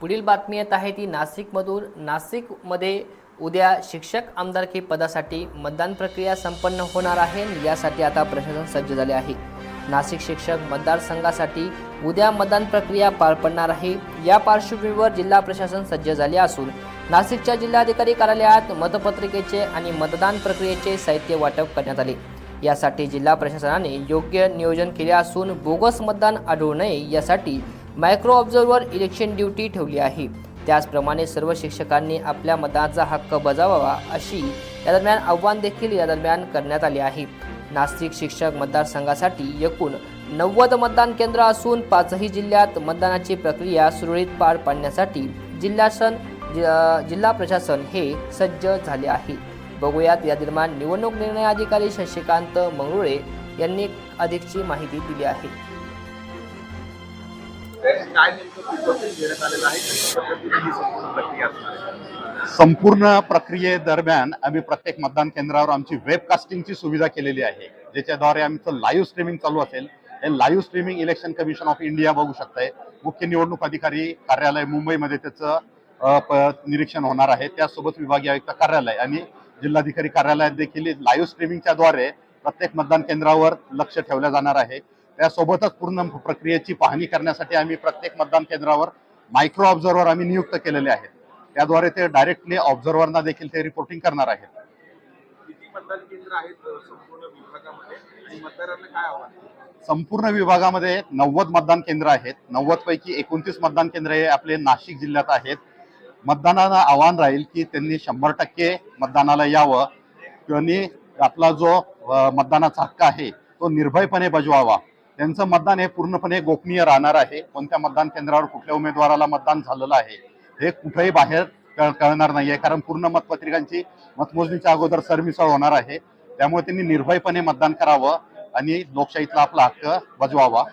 पुढील बातमी येत आहे ती नाशिकमधून. नाशिकमध्ये उद्या शिक्षक आमदारकी पदासाठी मतदान प्रक्रिया संपन्न होणार आहे. यासाठी आता प्रशासन सज्ज झाले आहे. नाशिक शिक्षक मतदारसंघासाठी उद्या मतदान प्रक्रिया पार पडणार आहे. या पार्श्वभूमीवर जिल्हा प्रशासन सज्ज झाले असून नाशिकच्या जिल्हाधिकारी कार्यालयात मतपत्रिकेचे आणि मतदान प्रक्रियेचे साहित्य वाटप करण्यात आले. यासाठी जिल्हा प्रशासनाने योग्य नियोजन केले असून बोगस मतदान आढळू नये यासाठी मायक्रो ऑब्झर्व्हर इलेक्शन ड्युटी ठेवली आहे. त्याचप्रमाणे सर्व शिक्षकांनी आपल्या मतदानाचा हक्क बजावावा अशी या दरम्यान आव्हान देखील या दरम्यान करण्यात आले आहे. नास्तिक शिक्षक मतदारसंघासाठी एकूण नव्वद मतदान केंद्र असून पाचही जिल्ह्यात मतदानाची प्रक्रिया सुरळीत पार पाडण्यासाठी जिल्हासन जि- जिल्हा प्रशासन हे सज्ज झाले आहे. बघूयात या दरम्यान निवडणूक निर्णय अधिकारी शशिकांत मंगरुळे यांनी अधिकची माहिती दिली आहे. काय आलेलं आहे संपूर्ण प्रक्रियेदरम्यान आम्ही प्रत्येक मतदान केंद्रावर आमची वेबकास्टिंगची सुविधा केलेली आहे ज्याच्याद्वारे आमचं लाईव्ह स्ट्रीमिंग चालू असेल. हे live streaming election commission of India बघू शकताय. मुख्य निवडणूक अधिकारी कार्यालय मुंबईमध्ये त्याचं निरीक्षण होणार आहे. त्यासोबत विभागीय आयुक्त कार्यालय आणि जिल्हाधिकारी कार्यालयात देखील लाईव्ह स्ट्रीमिंगच्या द्वारे प्रत्येक मतदान केंद्रावर लक्ष ठेवलं जाणार आहे. त्यासोबतच पूर्ण प्रक्रियेची पाहणी करण्यासाठी आम्ही प्रत्येक मतदान केंद्रावर मायक्रो ऑब्झर्व्हर आम्ही नियुक्त केलेले आहेत. त्याद्वारे ते डायरेक्टली ऑब्झर्व्हरना देखील ते रिपोर्टिंग करणार आहेत. संपूर्ण विभागामध्ये? नव्वद मतदान केंद्र आहेत. नव्वद पैकी एकोणतीस मतदान केंद्र हे आपले नाशिक जिल्ह्यात आहेत. मतदानाला आव्हान राहील की त्यांनी शंभर टक्के मतदानाला यावं. आणि आपला जो मतदानाचा हक्क आहे तो निर्भयपणे बजवावा. त्यांचं मतदान हे पूर्णपणे गोपनीय राहणार आहे. कोणत्या मतदान केंद्रावर कुठल्या उमेदवाराला मतदान झालेलं आहे हे कुठेही बाहेर कळणार कळणार नाहीये. कारण पूर्ण मतपत्रिकांची मतमोजणीच्या अगोदर सरमिसळ होणार आहे. त्यामुळे त्यांनी निर्भयपणे मतदान करावं आणि लोकशाहीतला आपला हक्क बजवावा.